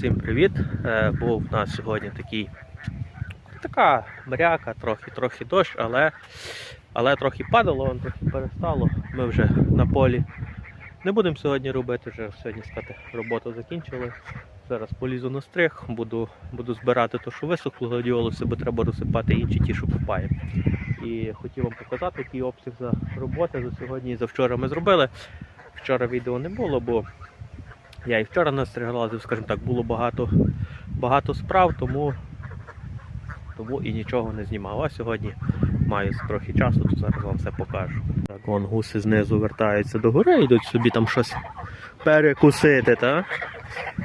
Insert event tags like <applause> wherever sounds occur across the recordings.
Всім привіт! Е, Був у нас сьогодні такий така мряка, трохи трохи дощ, але, але трохи падало, он трохи перестало. Ми вже на полі не будемо сьогодні робити, вже сьогодні сказати, роботу закінчили. Зараз полізу на стриг, буду, буду збирати те, що висохло гладіолуси, бо треба розсипати інші ті, що купаємо. І хотів вам показати, який обсяг за роботи за сьогодні і за вчора ми зробили. Вчора відео не було, бо я і вчора настріглазив, скажімо так, було багато, багато справ, тому, тому і нічого не знімав. А сьогодні маю трохи часу, то зараз вам все покажу. Так, вон гуси знизу вертаються до гори, йдуть собі там щось перекусити, та?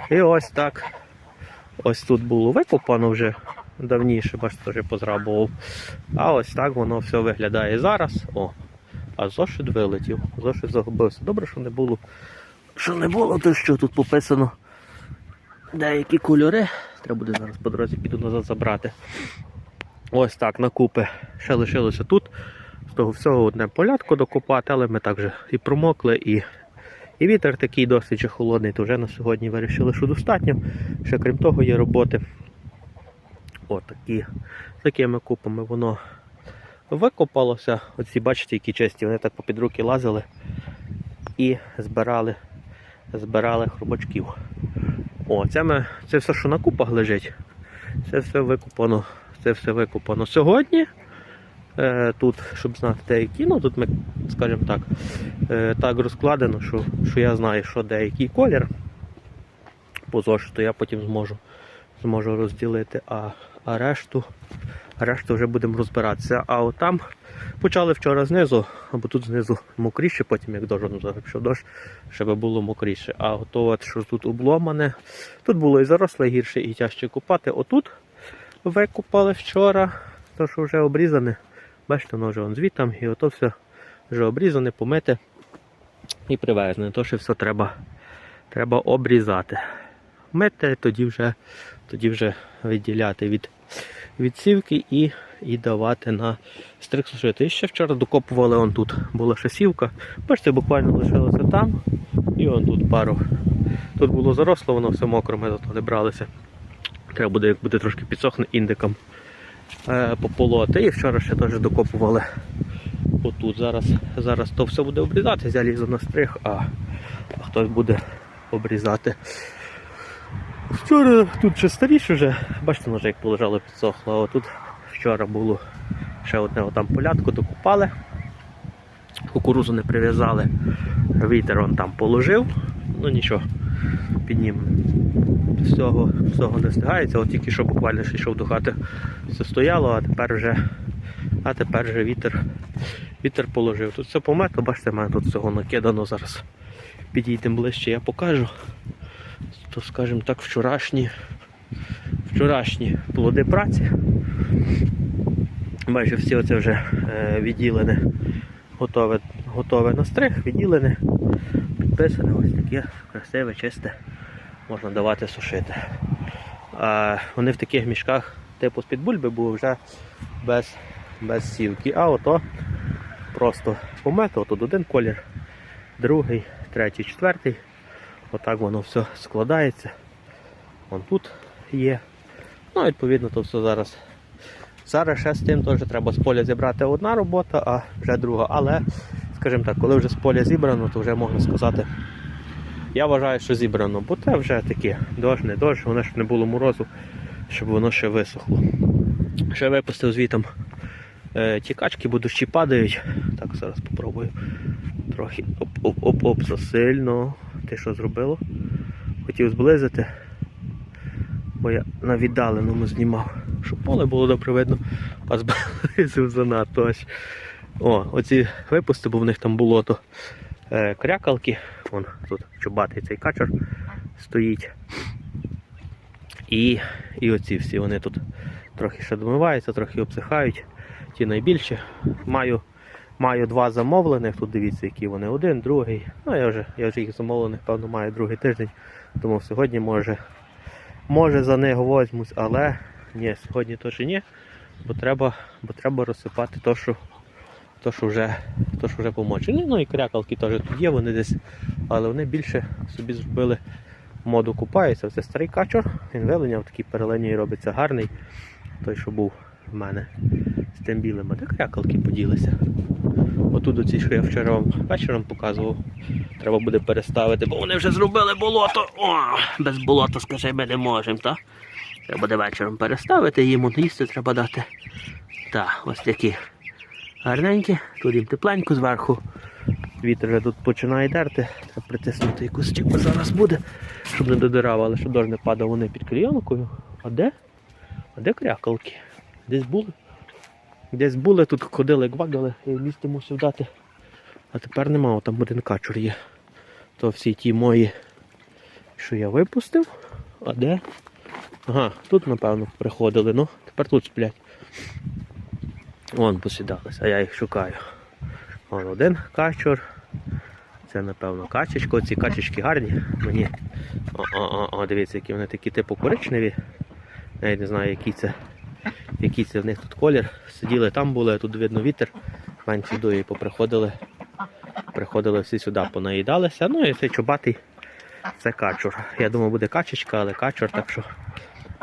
І ось так. Ось тут було викопано вже давніше, бачите, вже позрабував. А ось так воно все виглядає зараз. О, а зошит вилетів, зошит загубився. Добре, що не було що не було, то що тут пописано деякі кольори. Треба буде зараз по дорозі піду назад забрати. Ось так, на купи ще лишилося тут. З того всього одне полятко докопати, але ми так же і промокли, і, і вітер такий досить холодний, то вже на сьогодні вирішили, що достатньо. Ще крім того, є роботи. От з такими купами воно викопалося. Оці, бачите, які чисті, вони так попід руки лазили і збирали збирали хробачків. О, це, ми, це все, що на купах лежить. Це все викопано. Це все викопано сьогодні. Е, Тут, щоб знати деякі, ну тут ми, скажімо так, е, так розкладено, що, що я знаю, що деякий колір по зошиту я потім зможу, зможу розділити, а, а решту, решту вже будемо розбиратися. А от там почали вчора знизу, або тут знизу мокріше, потім як дощ, ну якщо дощ, щоб було мокріше. А от, от що тут обломане, тут було і заросле гірше, і тяжче купати. Отут викупали вчора, то що вже обрізане. Бачите, воно вже вон звітом, і ото все вже обрізане, помите і привезене. То що все треба, треба обрізати. Мити, тоді вже, тоді вже відділяти від відсівки і, і давати на стрик сушити. І ще вчора докопували он тут. Була ще сівка. Бачите, буквально лишилося там. І он тут пару. Тут було заросло, воно все мокро, ми зато не бралися. Треба буде, як буде трошки підсохне індиком е, пополоти. І вчора ще теж докопували отут. Зараз зараз то все буде обрізати, я лізу на стриг, а, а хтось буде обрізати. Вчора тут ще старіше вже, бачите, може як полежало підсохло, а тут вчора було ще одне отам полятку докупали, кукурузу не прив'язали, вітер он там положив, ну нічого, піднімемо. Всього, всього не встигається, от тільки що буквально ще йшов до хати, все стояло, а тепер вже, а тепер вже вітер, вітер положив. Тут все помето, бачите, в мене тут всього накидано зараз. Підійдемо ближче, я покажу то, скажімо так, вчорашні, вчорашні плоди праці. Майже всі оце вже е, відділене, готове, готове на стриг, відділене, підписане, ось таке красиве, чисте, можна давати сушити. А вони в таких мішках типу з-під бульби були вже без, без сівки. А ото просто помето, тут один колір, другий, третій, четвертий. Отак воно все складається. Вон тут є. Ну, відповідно, то все зараз. Зараз ще з тим теж треба з поля зібрати одна робота, а вже друга. Але, скажімо так, коли вже з поля зібрано, то вже можна сказати, я вважаю, що зібрано, бо це вже таке дощ, не дощ, воно щоб не було морозу, щоб воно ще висохло. Ще випустив звітом е, ті качки, бо дощі падають. Так, зараз спробую. Трохи оп-оп-оп, засильно. Ти що зробило? Хотів зблизити, бо я на віддаленому знімав, щоб поле було добре видно, а зблизив занадто аж. О, оці випусти, бо в них там було то е, крякалки. Вон тут чубатий цей качер стоїть. І і оці всі вони тут трохи ще домиваються, трохи обсихають. Ті найбільші. Маю Маю два замовлених, тут дивіться, які вони один, другий. Ну я вже я вже їх замовлених, певно, маю другий тиждень, тому сьогодні може може за них возьмусь, але ні, сьогодні теж ні, бо треба бо треба розсипати то, що то, що вже то, що вже помочені. Ну і крякалки теж тут є, вони десь, але вони більше собі зробили моду купаються. Це старий качур, він вилиняв, такий перелиній робиться гарний. Той, що був в мене з тим білим, а де крякалки поділися. Отут оці, що я вчора вам вечором показував, треба буде переставити, бо вони вже зробили болото. О, без болота, скажи, ми не можемо, так? Треба буде вечором переставити, їм їсти треба дати. Так, ось такі гарненькі, тут їм тепленько зверху. Вітер вже тут починає дерти, треба притиснути якусь чіпу зараз буде, щоб не додирав, але щоб дощ не падав вони під клейонкою. А де? А де крякалки? Десь були? Десь були, тут ходили, я їм місце мусив дати. А тепер нема, там один качур є. То всі ті мої, що я випустив. А де? Ага, тут, напевно, приходили, ну, тепер тут сплять. Вон посідалися, а я їх шукаю. Вон один качур. Це, напевно, качечко. Ці качечки гарні. Мені. О, о, о, дивіться, які вони такі типу коричневі. Я не знаю, який це, який це в них тут колір. Сиділи там були, а тут видно вітер. Менші дує, поприходили. Приходили всі сюди, понаїдалися. Ну і цей чубатий це качур. Я думав, буде качечка, але качур, так що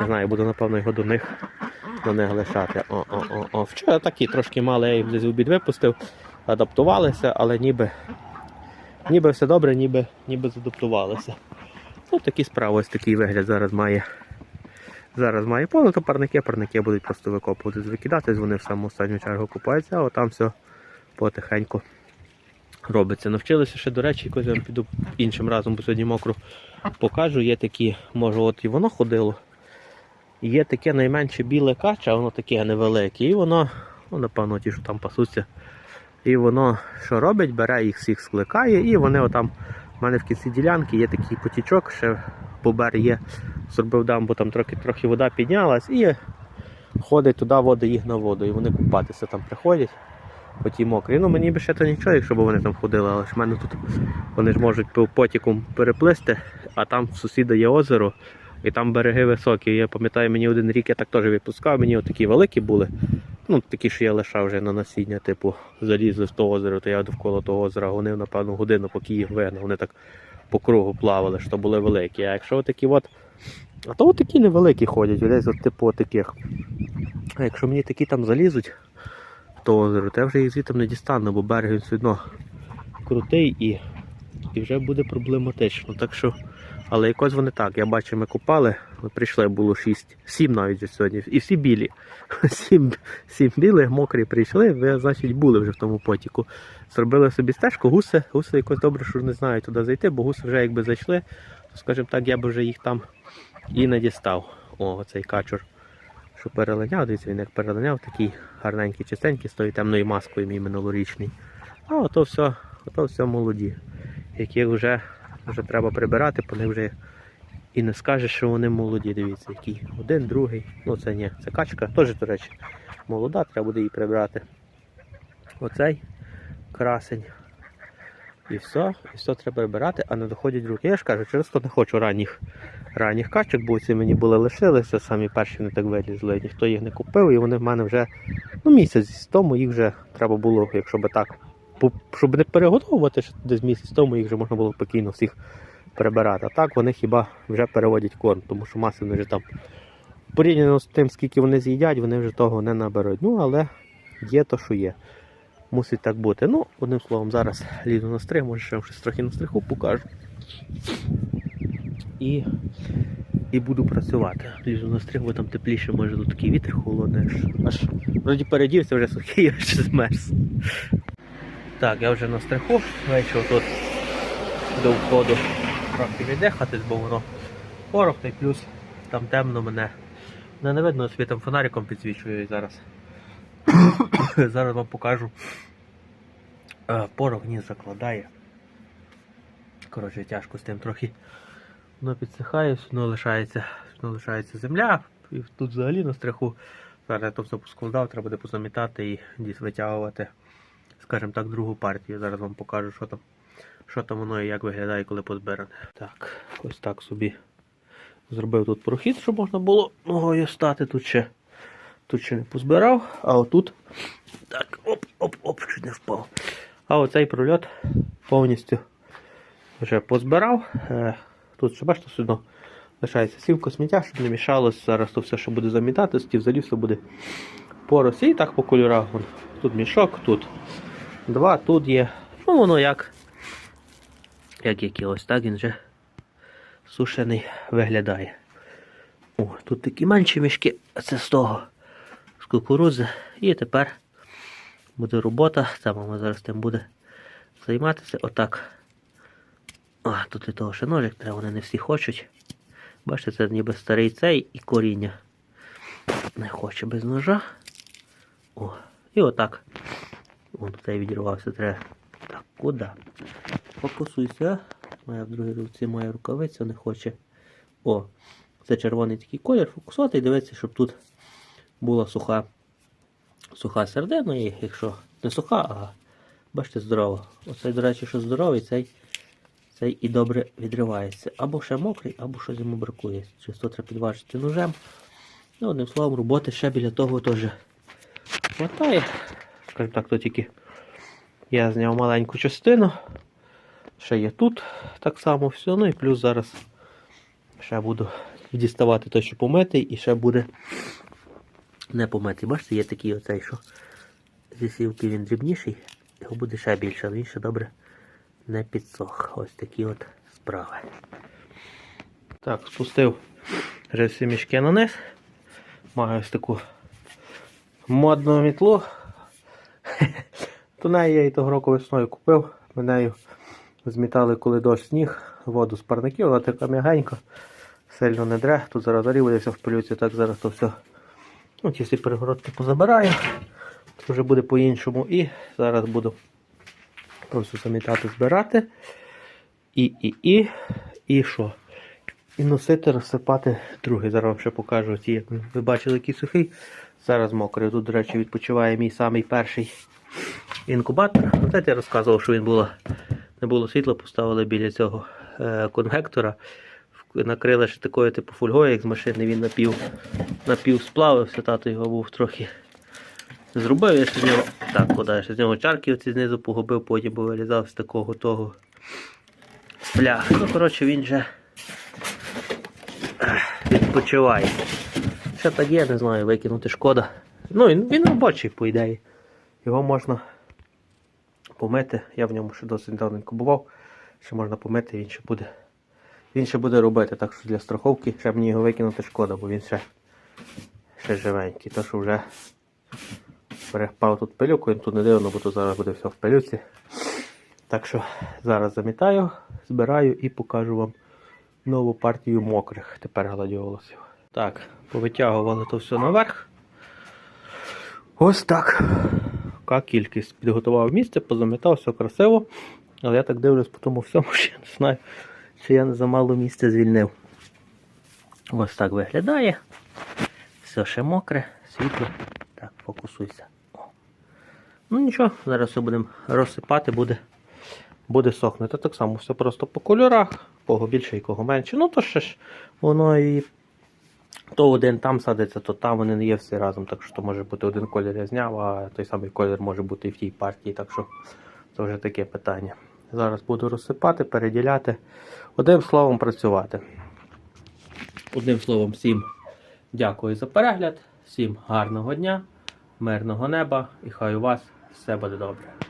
не знаю, буду напевно його до них до них лишати. О, о, о, о. Вчора такі трошки мали, я їх десь в обід випустив, адаптувалися, але ніби, ніби все добре, ніби, ніби задаптувалися. Ну, такі справи, ось такий вигляд зараз має. Зараз має поле, то парники, парники будуть просто викопувати, викидатись, вони в саму останню чергу купаються, а там все потихеньку робиться. Навчилися ще, до речі, якось я піду іншим разом, бо сьогодні мокро покажу. Є такі, може, от і воно ходило. Є таке найменше біле кача, воно таке невелике. І воно, ну, напевно, ті, що там пасуться. І воно що робить, бере їх всіх скликає, і вони отам. У мене в кінці ділянки є такий потічок, ще бобер є, зробив дамбу, там трохи, трохи вода піднялась і ходить туди, води їх на воду. І вони купатися там приходять. По тій мокрі. Ну мені би ще то нічого, якщо б вони там ходили, але ж в мене тут вони ж можуть по потіком переплисти, а там в сусіда є озеро, і там береги високі. Я пам'ятаю, мені один рік я так теж відпускав, мені такі великі були. Ну, такі, що я лишав вже на насіння, типу, залізли в то озеро, то я довкола того озера гонив, напевно, годину, поки їх вигнав. Вони так по кругу плавали, що були великі. А якщо такі от. А то такі невеликі ходять, десь от типу таких. А якщо мені такі там залізуть в то озеро, то я вже їх звідти не дістану, бо берег все одно крутий і, і вже буде проблематично. Так що, але якось вони так. Я бачу, ми купали, прийшли, було 6, 7 навіть сьогодні. І всі білі. <laughs> Сім, сім білих, мокрі прийшли, ви, значить, були вже в тому потіку. Зробили собі стежку, гуси, гуси якось добре, що не знають туди зайти, бо гуси вже якби зайшли, то, скажімо так, я б вже їх там і не дістав. О, оцей качур, що перелиняв, дивіться, він як перелиняв, такий гарненький, чистенький, з тою темною маскою мій минулорічний. А ото все, ото все молоді, яких вже, вже треба прибирати, по них вже і не скажеш, що вони молоді. Дивіться, який. Один, другий. Ну це ні, це качка, теж, до речі, молода, треба буде її прибрати. Оцей красень. І все, і все треба прибирати, а не доходять руки. Я ж кажу, через то не хочу ранніх, ранніх качок, бо ці мені були лишилися, самі перші не так вилізли. Ніхто їх не купив, і вони в мене вже ну, місяць тому їх вже треба було, якщо би так, щоб не перегодовувати, десь місяць тому їх вже можна було спокійно всіх прибирати. А так вони хіба вже переводять корм, тому що маси вони вже там порівняно з тим, скільки вони з'їдять, вони вже того не наберуть. Ну, але є то, що є. Мусить так бути. Ну, одним словом, зараз лізу на стриг, може ще щось трохи на стриху покажу. І, і буду працювати. Лізу на стриг, бо там тепліше, може тут такий вітер холодний. Аж вроді передівся вже сухий, <laughs> аж змерз. Так, я вже на стриху, вийшов тут до входу трохи віддихатись, бо воно порох, та й плюс там темно мене. Мене не видно, світом фонариком підсвічую зараз. <coughs> Зараз вам покажу. Е, Порох ніс закладає. Коротше, тяжко з тим трохи. Воно підсихає, воно лишається, воно лишається земля. І тут взагалі на стриху. Зараз я то все поскладав, треба буде позамітати і десь витягувати, скажімо так, другу партію. Зараз вам покажу, що там, що там воно і як виглядає, коли позбиране. Так, ось так собі зробив тут прохід, щоб можна було ногою стати тут ще. Тут ще не позбирав, а отут. Так, оп-оп-оп, чуть не впав. А оцей прольот повністю вже позбирав. Е, Тут ще бачите, все одно лишається сівка сміття, щоб не мішалось. Зараз то все, що буде замітати, ті взагалі все буде по. І так по кольорах. Тут мішок, тут два, тут є. Ну воно як. Як який ось так він вже сушений виглядає. О, тут такі менші мішки, це з того, з кукурудзи. І тепер буде робота. Це мама зараз тим буде займатися. Отак. А, тут і того ще ножик треба, вони не всі хочуть. Бачите, це ніби старий цей і коріння. Не хоче без ножа. О, і отак. Вон цей відірвався, треба. Так, куди? Фокусуйся. Моя в другій руці моя рукавиця не хоче. О, це червоний такий колір, фокусувати і дивитися, щоб тут була суха, суха середина, і якщо не суха, а бачите, здорова. Оцей, до речі, що здоровий, цей, цей і добре відривається. Або ще мокрий, або щось йому бракує. Чисто треба підважити ножем. Ну, одним словом, роботи ще біля того теж хватає. Скажімо так, то тільки я зняв маленьку частину. Ще є тут так само все. Ну і плюс зараз ще буду діставати той, що помитий, і ще буде не помитий. Бачите, є такий оцей, що зі сівки він дрібніший, його буде ще більше, але він ще добре не підсох. Ось такі от справи. Так, спустив вже всі мішки на низ. Маю ось таку модну мітлу. То неї я і того року весною купив. Ми змітали, коли дощ сніг, воду з парників, вона така м'ягенька, сильно не дре. Тут зараз зарівується в пилюці, так зараз то все. Ну, ті всі перегородки позабираю. Це вже буде по-іншому. І зараз буду просто замітати, збирати. І, і, і, і що? І носити, розсипати другий. Зараз вам ще покажу ті, як ви бачили, який сухий. Зараз мокрий. Тут, до речі, відпочиває мій самий перший інкубатор. Знаєте, я розказував, що він було, не було світла, поставили біля цього е, конвектора. Накрили ще такою типу фольгою, як з машини, він напів, напів сплавився, тато його був трохи зробив. Я ще з нього, так, куди, я ще з нього чарки оці знизу погубив, потім повилізав з такого того пляг. Ну, коротше, він же відпочиває. Ще так є, не знаю, викинути шкода. Ну, він робочий, по ідеї. Його можна помити. Я в ньому ще досить давненько бував. Ще можна помити, він ще буде. Він ще буде робити, так що для страховки ще мені його викинути шкода, бо він ще, ще живенький. То що вже перепав тут пилюку, він тут не дивно, бо тут зараз буде все в пилюці. Так що зараз замітаю, збираю і покажу вам нову партію мокрих тепер гладіолусів. Так, повитягували то все наверх. Ось так. Яка кількість. Підготував місце, позамітав, все красиво. Але я так дивлюсь по тому всьому, що я не знаю, чи я не замало місця звільнив. Ось так виглядає. Все ще мокре, світло. Так, фокусуйся. Ну нічого, зараз все будемо розсипати, буде, буде сохнути. Так само все просто по кольорах, кого більше і кого менше. Ну то ще ж воно і то один там садиться, то там вони не є всі разом. Так що може бути один колір я зняв, а той самий колір може бути і в тій партії. Так що це вже таке питання. Зараз буду розсипати, переділяти. Одним словом працювати. Одним словом, всім дякую за перегляд, всім гарного дня, мирного неба і хай у вас все буде добре.